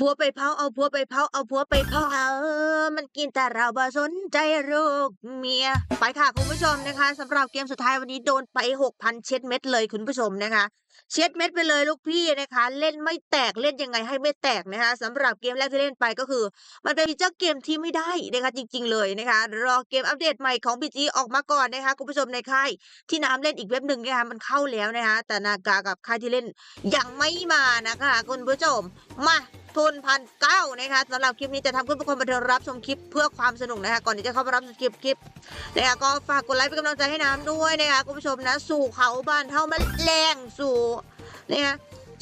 ผัวไปเผาเอาผัวไปเผาเอาผัวไปเผาเอามันกินแต่เราบ่สนใจลูกเมีย ไปค่ะคุณผู้ชมนะคะสำหรับเกมสุดท้ายวันนี้โดนไป6,000เช็ดเม็ดเลยคุณผู้ชมนะคะ เช็ดเม็ดไปเลยลูกพี่นะคะ เล่นไม่แตกเล่นยังไงให้ไม่แตกนะคะสำหรับเกมแรกที่เล่นไปก็คือ มันเป็นฟีเจอร์เกมที่ไม่ได้นะคะจริง ๆ เลยนะคะรอเกมอัปเดตใหม่ของ BG ออกมาก่อนนะคะคุณผู้ชมในค่ายที่น้ำเล่นอีกเว็บหนึ่งนะคะมันเข้าแล้วนะคะแต่นากากับค่ายที่เล่นยังไม่มานะคะคุณผู้ชมมา ทุนพันเก้านะคะสำหรับคลิปนี้จะทำเพื่อคนบันเทิงรับชมคลิปเพื่อความสนุกนะคะก่อนที่จะเข้าไปรับชมคลิปคลิปนะคะก็ฝากกดไลค์เป็นกำลังใจให้น้ำด้วยนะคะคุณผู้ชมนะสู่เขาบ้านเฮามันแรงสู่นะคะ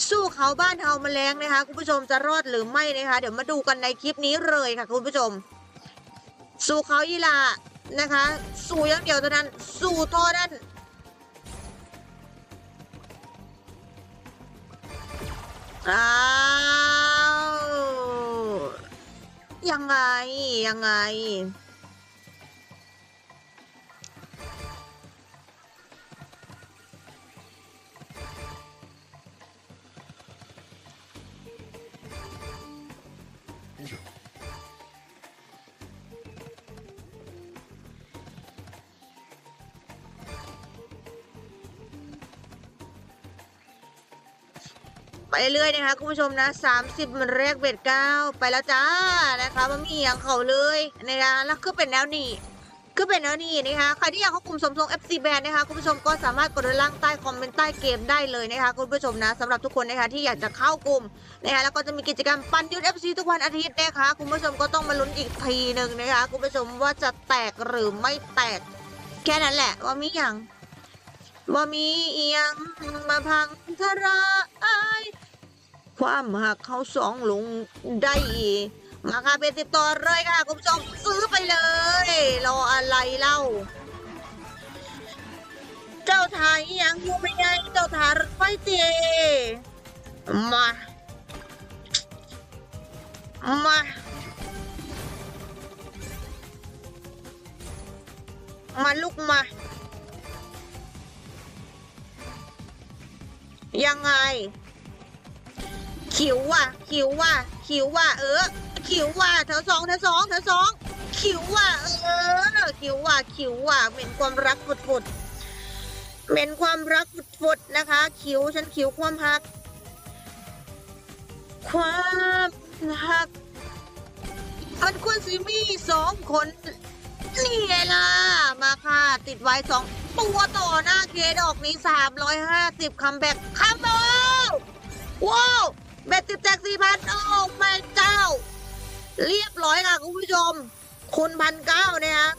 สู้เขาบ้านเฮามาแรงนะคะคุณผู้ชมจะรอดหรือไม่นะคะเดี๋ยวมาดูกันในคลิปนี้เลยค่ะคุณผู้ชม สู่เขายีลานะคะ สู่ยังเดียวเท่านั้น สู่ท่านั้นอ้า ยังไงยังไง เรื่อยๆนะคะคุณผู้ชมนะ30มันแรกเบ็ดเก้าไปแล้วจ้านะคะมันมีอย่างเขาเลยนะคะแล้วคือเป็นแนวนี้คือเป็นแนวนี้นะคะใครที่อยากเข้ากลุ่มสมทรง FC Band นะคะคุณผู้ชมก็สามารถกดด้านล่างใต้คอมเมนต์ใต้เกมได้เลยนะคะคุณผู้ชมนะสำหรับทุกคนนะคะที่อยากจะเข้ากลุ่มนะคะแล้วก็จะมีกิจกรรมปันยุทธ FC ทุกวันอาทิตย์นะคะคุณผู้ชมก็ต้องมาลุ้นอีกทีหนึ่งนะคะคุณผู้ชมว่าจะแตกหรือไม่แตก แค่นั้นแหละว่ามีอย่างว่ามีเอียงมาพังทลาย ความหักเขาสองลงได้มาค่ะเป็นติดต่อเลยค่ะ คุณผู้ชมซื้อไปเลย รออะไรเล่า เจ้าทายยังอยู่ไม่ไงเจ้าทารถไฟเตมา มา มาลุกมา ยังไง ขิวว่ะขิวว่ะขิวว่ะเออขิวว่ะเธอสองเธอสองเธอสองขิวว่ะเออขิวว่ะขิวว่ะเหม็นความรักฝุดฝุดเหม็นความรักฝุดฝุดนะคะขิวฉันขิวความหัก ความหักมันควรสิมีสองคนนี่ไงล่ะ มาค่ะ ติดไว้สองตัวต่อหน้าเคดอกนี้สามร้อยห้าสิบคัมแบ็กคัมโบว้าว เบ็ดติดแจกสี่พันโอ้แม่เจ้า เรียบร้อยค่ะคุณผู้ชม คุณพันเก้าเนี่ยฮะ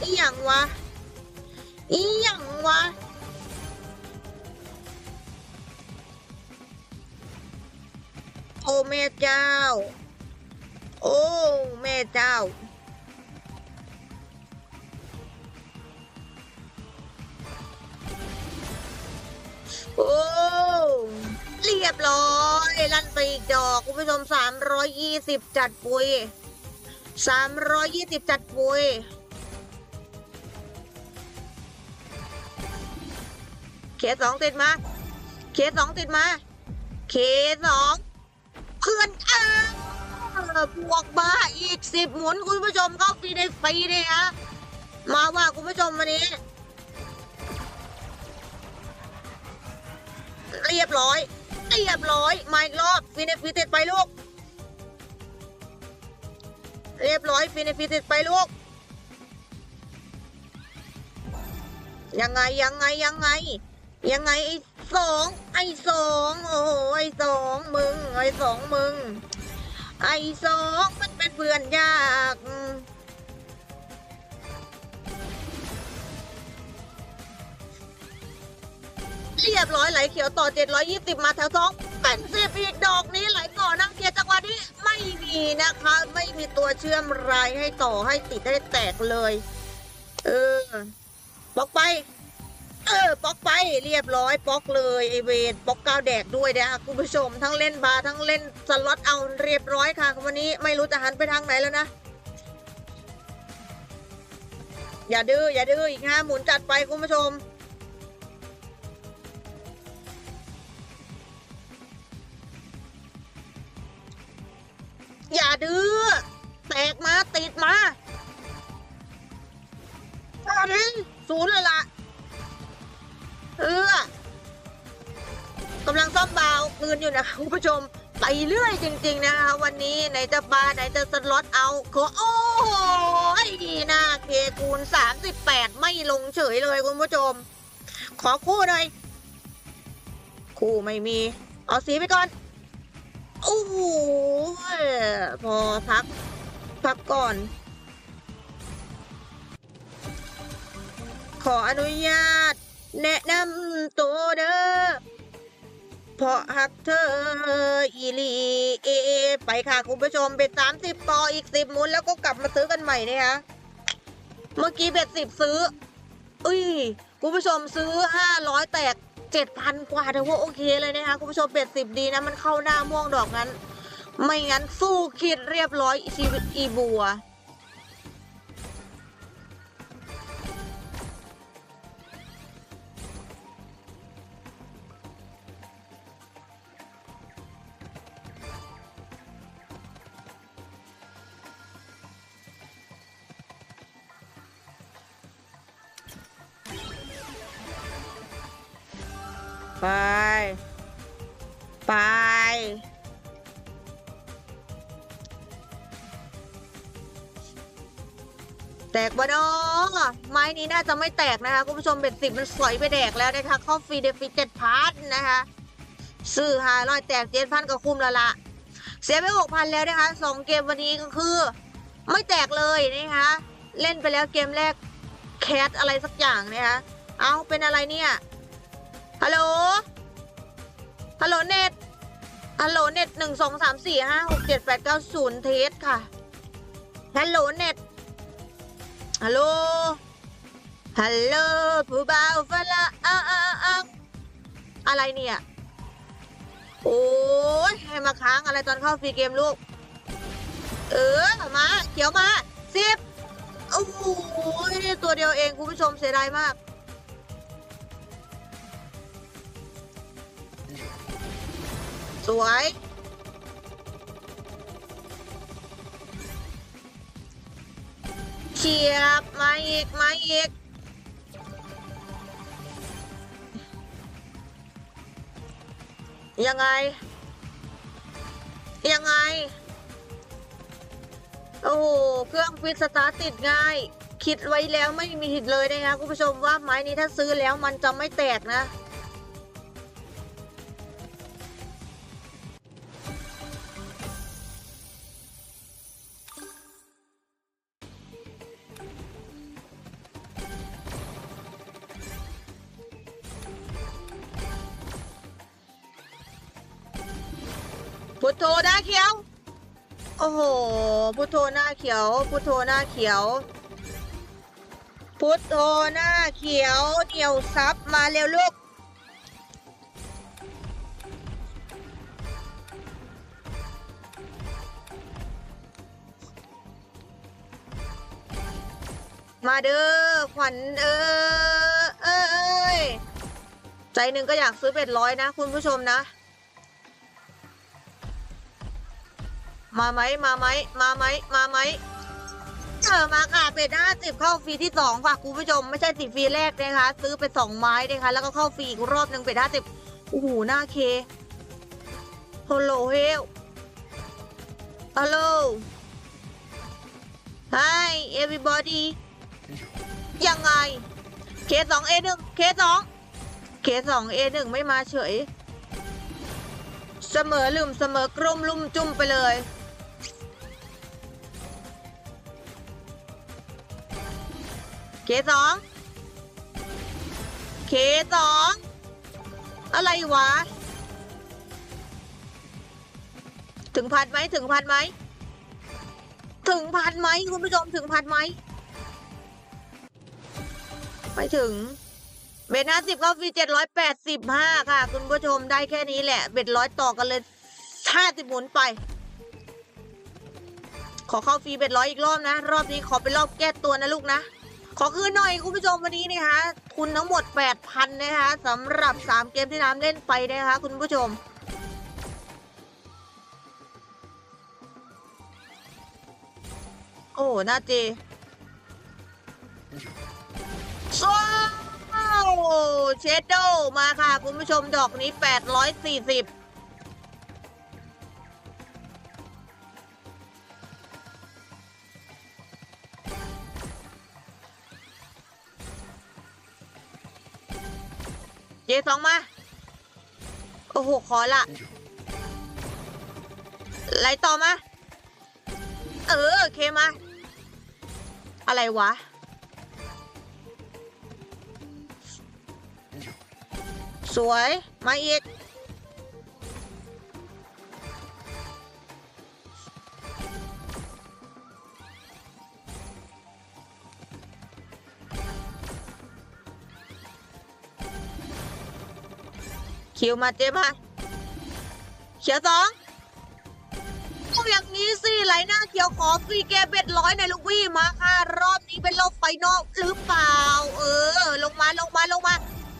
อีหยังวะ อีหยังวะโอ้แม่เจ้า โอ้แม่เจ้า โอ้เรียบร้อยลั่นไปอีกดอกคุณผู้ชมสามร้อยยี่สิบจัดปุยสามร้อยยี่สิบจัดปุยเคสองติดมาเคสองติดมาเคสองเพื่อนเออบวกมาอีกสิบหมุนคุณผู้ชมเข้าฟรีในฟรีเลยฮะมาว่าคุณผู้ชมวันนี้ เรียบร้อยเรียบร้อยมาอีกรอบฟินฟิติดไปลูก เรียบร้อยฟินฟิติดไปลูก ยังไงยังไงยังไง ยังไงไอ้สองไอ้สองโอ้โหไอ้สองมึงไอ้สองมึง ไอ้สองมันเป็นเพื่อนยา เรียบร้อยไหลเขียวต่อ 720 มาแถวสองเป็นสิบอีกดอกนี้ไหลก่อนั่งเกียร์จังหวะนี้ไม่มีนะคะ ไม่มีตัวเชื่อมรายให้ต่อให้ติดให้แตกเลย เออปอกไป เออปอกไปเรียบร้อยปอกเลยไอเวนปอกกาวแดกด้วยนะคะคุณผู้ชม ทั้งเล่นบาร์ทั้งเล่นสล็อตเอาเรียบร้อยค่ะ วันนี้ไม่รู้จะหันไปทางไหนแล้วนะอย่าดื้ออย่าดื้ออีกห้าหมุนจัดไปคุณผู้ชม ดื้อแตกมาติดมาอันนี้ศูนย์เลยละเออกำลังซ่อมบาวคืนอยู่นะคะคุณผู้ชมไปเรื่อยจริง ๆ นะคะวันนี้ไหนจะบาร์ไหนจะสล็อตเอาขอโอ้ยหน้าเคคูณ 38 ไม่ลงเฉยเลยคุณผู้ชม ขอคู่หน่อย คู่ไม่มี เอาสีไปก่อน โอ้โหพอพัก พักก่อน ขออนุญาต แนะนำตัวเด้อเพราะหักเธออีลีเอไปค่ะ คุณผู้ชมเบ็ดสามสิบต่ออีกสิบมุนแล้วก็กลับมาซื้อกันใหม่นะคะเมื่อกี้เบ็ดสิบซื้อ อุ้ย คุณผู้ชมซื้อห้าร้อยแตก เจ็ดพันกว่าถือว่าโอเคเลยนะคะคุณผู้ชมเบ็ดสิบดีนะมันเข้าหน้าม่วงดอกนั้น ไม่งั้นสู้คิดเรียบร้อยชีวิตอีบัว ไป ไป แตกบ่น้องไม้นี้น่าจะไม่แตกนะคะคุณผู้ชมเบ็ดสิบมันสอยไปแดกแล้วนะคะเข้าฟรีเดฟิเจ็ดพาร์ทนะคะซื้อหาร้อยแตกเจ็ดพันก็คุ้มแล้วละเสียไปหกพันแล้วนะคะสองเกมวันนี้ก็คือ ไม่แตกเลยนะคะเล่นไปแล้วเกมแรกแคสอะไรสักอย่างนะคะเอาเป็นอะไรเนี่ย ฮัลโหล ฮัลโหลเน็ต ฮัลโหลเน็ตหนึ่งสองสามสี่ห้าหกเจ็ดแปดเก้าศูนย์เทสค่ะ ฮัลโหลเน็ต ฮัลโหล ฮัลโหลผู้บ่าวฟะละอ้าอ้าอ้าอะไรเนี่ย โอ้ยให้มาค้างอะไรตอนเข้าฟรีเกมลูก เออ มา เขียวมาสิบโอ้โหตัวเดียวเองคุณผู้ชมเสียดายมาก สวยเฉียบ มาอีก มาอีก ยังไง ยังไง โอ้โห เครื่องฟิตสตาร์ติดง่าย คิดไว้แล้วไม่มีผิดเลยนะคะคุณผู้ชมว่าไม้นี้ถ้าซื้อแล้วมันจะไม่แตกนะ พุทโธหน้าเขียว โอ้โห พุทโธหน้าเขียว พุทโธหน้าเขียว พุทโธหน้าเขียวเหนียวซับมาเร็วลูกมาเด้อขวัญเออเอ้ยใจหนึ่งก็อยากซื้อเป็ดร้อยนะ คุณผู้ชมนะ มาไหมมาไหมมาไหมมาไหมเออมาค่ะเป็ดห้าสิบเข้าฟรีที่สองค่ะคุณผู้ชมไม่ใช่สิฟรีแรกนะคะ ซื้อไปสองไม้นะคะแล้วก็เข้าฟรีอีกรอบหนึ่งเป็ดห้าสิบโอ้โหหน้าเคฮัลโหลเฮลฮัลโหล Hi everybody ยังไง เคสองเอหนึ่งเคสองเคสองเอหนึ่งไม่มาเฉย เสมอลืมเสมอกลุ่มลุ่มจุ่มไปเลย เคสองเคสองอะไรวะ ถึงพันไหมถึงพันไหมถึงพันไหมคุณผู้ชมถึงพันไหมไม่ถึงเบ็ดห้าสิบเข้าฟรีเจ็ดร้อยแปดสิบห้าค่ะ คุณผู้ชมได้แค่นี้แหละ เบ็ดร้อยต่อกันเลยห้าสิบหมุนไป ขอเข้าฟรีเบ็ดร้อยอีกรอบนะ รอบนี้ขอเป็นรอบแก้ตัวนะลูกนะ ขอคืนหน่อยคุณผู้ชมวันนี้นะคะทุนทั้งหมด 8,000 นะคะสำหรับ 3 เกมที่น้ำเล่นไปนะคะคุณผู้ชม โอ้น้าจีว้าวเชดโดมาค่ะ คุณผู้ชมดอกนี้ 840 สองมา โอ้โห ขอละไหลต่อมา เออ เคมา อะไรวะ สวย มาอีก คิวมาเจมาเขียวสองเอาอย่างนี้สิไหลหน้าเขียวขอฟรีแกเบ็ดร้อยในลูกวี่มาค่ะ รอบนี้เป็นรอบไฟนอลหรือเปล่า เออ ลงมาลงมาลงมา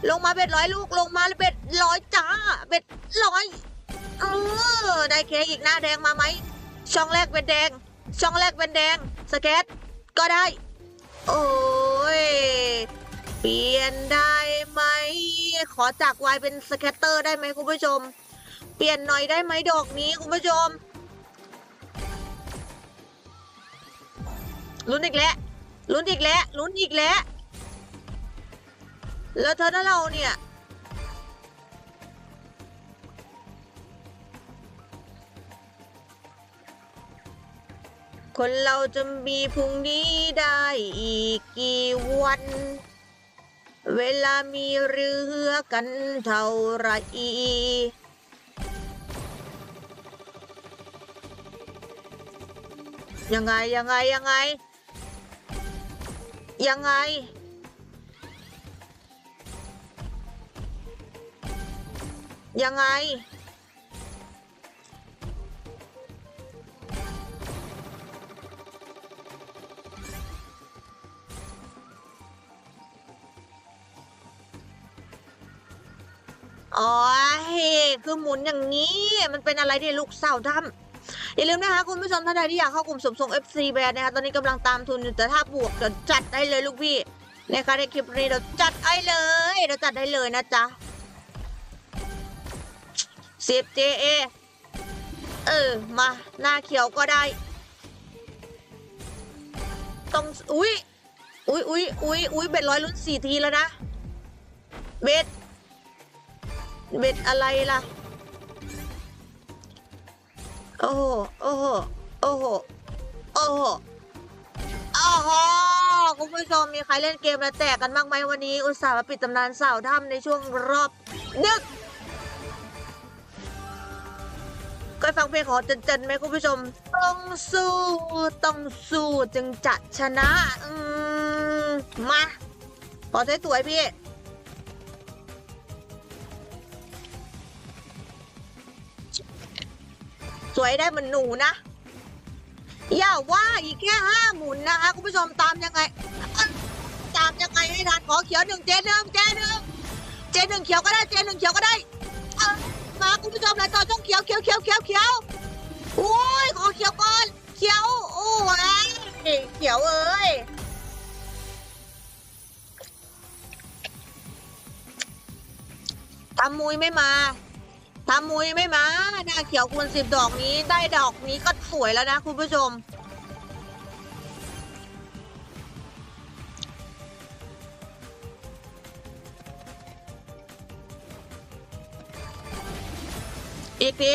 ลงมาเบ็ดร้อยลูกลงมาเบ็ดร้อยจ้า เบ็ดร้อยเออได้เคอีกหน้าแดงมาไหมช่องแรกเป็นแดง ช่องแรกเป็นแดง สเก็ตก็ได้ โอ้ยเปลี่ยนได้ไหม ขอจากวายเป็นสแคตเตอร์ได้ไหมคุณผู้ชม เปลี่ยนหน่อยได้ไหมดอกนี้คุณผู้ชมลุ้นอีกแล้วลุ้นอีกแล้วลุ้นอีกแล้วแล้วเธอถ้าเราเนี่ยคนเราจะมีพรุ่งนี้ได้อีกกี่วัน เวลามีเรือกันเท่าไรยังไงยังไงยังไง ยังไง ยังไง อ๋อคือหมุนอย่างนี้ มันเป็นอะไรที่ยลูกเสาทำอย่าลืมนะคะ คุณผู้ชมท่านใดที่อยากเข้ากลุ่มสมทรง FC แบรนด์นะคะตอนนี้กำลังตามทุนอยู่แต่ถ้าบวกเดี๋ยวจัดได้เลยลูกพี่นะคะในคลิปนี้เราจัดให้เลยเราจัดได้เลยนะจ๊ะสิบ JA เออ มา หน้าเขียวก็ได้ต้องอุ้ยอุ้ยอุ้ยอุ้ยอุ้ยเบ็ดร้อยลุ้นสี่ทีแล้วนะ เบ็ด เบ็ดอะไรล่ะ โอ้โห โอ้โห โอ้โห โอ้โหโอ้โหคุณผู้ชมมีใครเล่นเกมแล้วแตกกันบ้างไหมวันนี้ อุตส่าห์มาปิดตำนานสาวถ้ำในช่วงรอบดึกเคยฟังเพลงของเจนๆไหมคุณผู้ชม ต้องสู้ ต้องสู้จึงจะชนะ อืม มา ขอสวยๆพี่ สวยได้เหมือนหนูนะ อย่าว่าอีกแค่ห้าหมุนนะคะคุณผู้ชมตามยังไง ตามยังไงให้ทันขอเขียวหนึ่งเจหนึ่งเจหนึ่งเจหนึ่งเขียวก็ได้เจหนึ่งเขียวก็ได้มาคุณผู้ชมเลยต่อช่องเขียวเขียวเขียวเขียวเขียวโอ้ยขอเขียวก่อนเขียวโอ้ยเขียวเอ้ยทำมุยไม่มา ทำมุยไม่มาหน้าเขียวคูณสิบดอกนี้ได้ดอกนี้ก็สวยแล้วนะคุณผู้ชม อีกที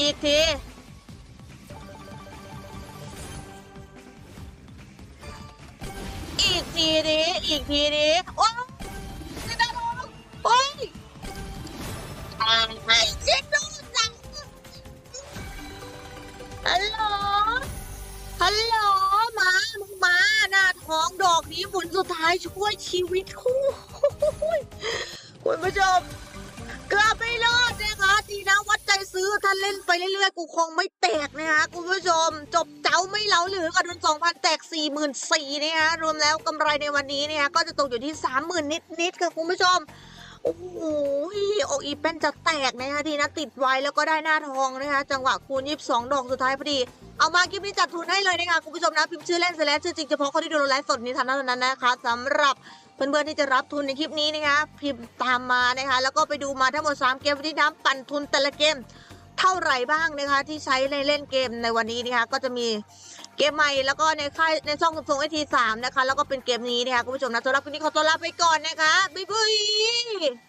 อีกที ไม่เช็ดดูจังฮัลโหล ฮัลโหลมา มึงมาหน้าท้องดอกนี้หมุนสุดท้ายช่วยชีวิตคู่คุณผู้ชมเกือบไม่รอดนะคะดีนะวัดใจซื้อถ้าเล่นไปเรื่อยๆ กูคงไม่แตกนะคะคุณผู้ชม จบเจ้าไม่เหลาหลือกระดุนสองพันแตกสี่หมื่นสี่นะคะรวมแล้วกำไรในวันนี้เนี่ยก็จะตกอยู่ที่สามหมื่นนิดๆค่ะคุณผู้ชม โอ้โหโออีเป็นจะแตกนะคะทีนะติดไว้แล้วก็ได้หน้าทองนะคะ จังหวะคูณ22 ดอกสุดท้ายพอดี เอามาคลิปนี้จัดทุนให้เลยนะคะคุณผู้ชมนะ พิมพ์ชื่อเล่นเสร็จแล้วชื่อจริงเฉพาะคนที่ดูไลฟ์สดนี้นเท่านั้นนะคะสำหรับเพื่อนๆที่จะรับทุนในคลิปนี้นะคะพิมพ์ตามมานะคะ แล้วก็ไปดูมาทั้งหมด 3 เกมที่น้ำปั่นทุนแต่ละเกม เท่าไหร่บ้างนะคะ ที่ใช้ในเล่นเกมในวันนี้นะคะก็จะมี เกมใหม่แล้วก็ในค่ายในช่องส่งไอทีสามนะคะ แล้วก็เป็นเกมนี้นะคะคุณผู้ชมนะสำหรับวันนี้ขอตัวลาไปก่อนนะคะ บ๊ายบาย